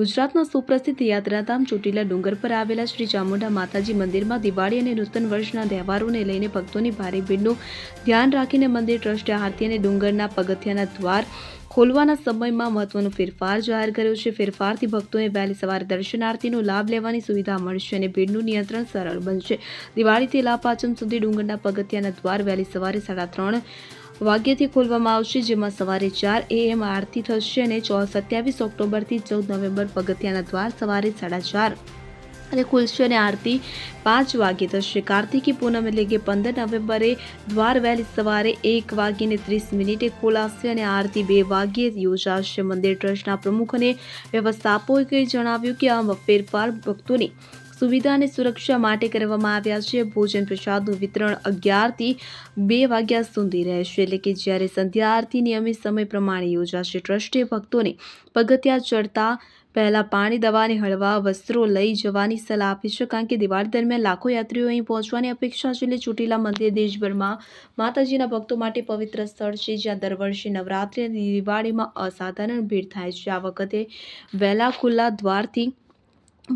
ગુજરાતના સુપ્રસિદ્ધ યાત્રાધામ ચોટીલા ડુંગર પર આવેલા શ્રી ચામુંડા માતાજી મંદિરમાં દિવાળી અને નૂતન વર્ષના તહેવારોને લઈને ભક્તોની ભારે ભીડનું ધ્યાન રાખીને મંદિર ટ્રસ્ટે આરતી અને ડુંગરના પગથિયાના દ્વાર ખોલવાના સમયમાં મહત્વનો ફેરફાર જાહેર કર્યો છે. ફેરફારથી ભક્તોને વહેલી સવારે દર્શન આરતીનો લાભ લેવાની સુવિધા મળશે અને ભીડનું નિયંત્રણ સરળ બનશે. દિવાળીથી લાભ પાચમ સુધી ડુંગરના પગથિયાના દ્વાર વહેલી સવારે સાડા ત્રણ વાગ્યાથી ખોલવામાં આવશે, જેમાં સવારે ચાર એએમ આરતી થશે અને ચો સત્યાવીસ ઓક્ટોબરથી ચૌદ નવેમ્બર પગથિયાના દ્વાર સવારે સાડા ચાર અને ખુલશે અને આરતી પાંચ વાગે થશે. કાર્તિકી પૂનમ એટલે કે પંદર નવેમ્બરે દ્વાર વહેલી સવારે એક વાગીને ત્રીસ મિનિટે ખોલાશે અને આરતી બે વાગ્યે યોજાશે. મંદિર ટ્રસ્ટના પ્રમુખ અને વ્યવસ્થાપકોએ જણાવ્યું કે આ ફેરફાર ભક્તોની સુવિધા અને સુરક્ષા માટે કરવામાં આવ્યા છે. ભોજન પ્રસાદનું વિતરણ અગિયારથી બે વાગ્યા સુધી રહેશે. એટલે કે જ્યારે સંધ્યા આરતી નિયમિત સમય પ્રમાણે યોજાશે, ટ્રસ્ટે ભક્તોને પગથિયા ચડતા પહેલાં પાણી દવા હળવા વસ્ત્રો લઈ જવાની સલાહ આપી છે. કારણ કે દિવાળી દરમિયાન લાખો યાત્રીઓ અહીં પહોંચવાની અપેક્ષા છે. એટલે ચોટીલા મંદિર દેશભરમાં માતાજીના ભક્તો માટે પવિત્ર સ્થળ છે, જ્યાં દર વર્ષે નવરાત્રિ અને દિવાળીમાં અસાધારણ ભીડ થાય છે. આ વખતે વહેલા ખુલ્લા દ્વારથી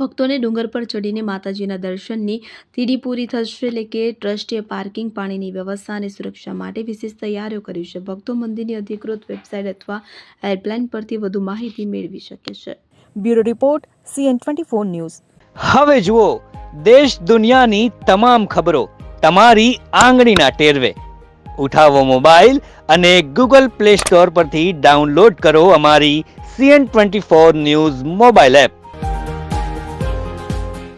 ભક્તોને ડુંગર પર ચડીને માતાજીના દર્શનની તીડી પૂરી થશે. એટલે કે ટ્રસ્ટે પાર્કિંગ પાણીની વ્યવસ્થા અને સુરક્ષા માટે વિશેષ તૈયારીઓ કરી છે. ભક્તો મંદિરની અધિકૃત વેબસાઇટ અથવા હેલ્પલાઇન પરથી વધુ માહિતી મેળવી શકે છે. Bureau report, CN twenty four news. હવે જુઓ, દેશ દુનિયાની તમામ ખબરો તમારી આંગળીના ટેરવે. ઉઠાવો મોબાઈલ અને ગૂગલ પ્લે સ્ટોર પરથી ડાઉનલોડ કરો અમારી CN twenty four news mobile app.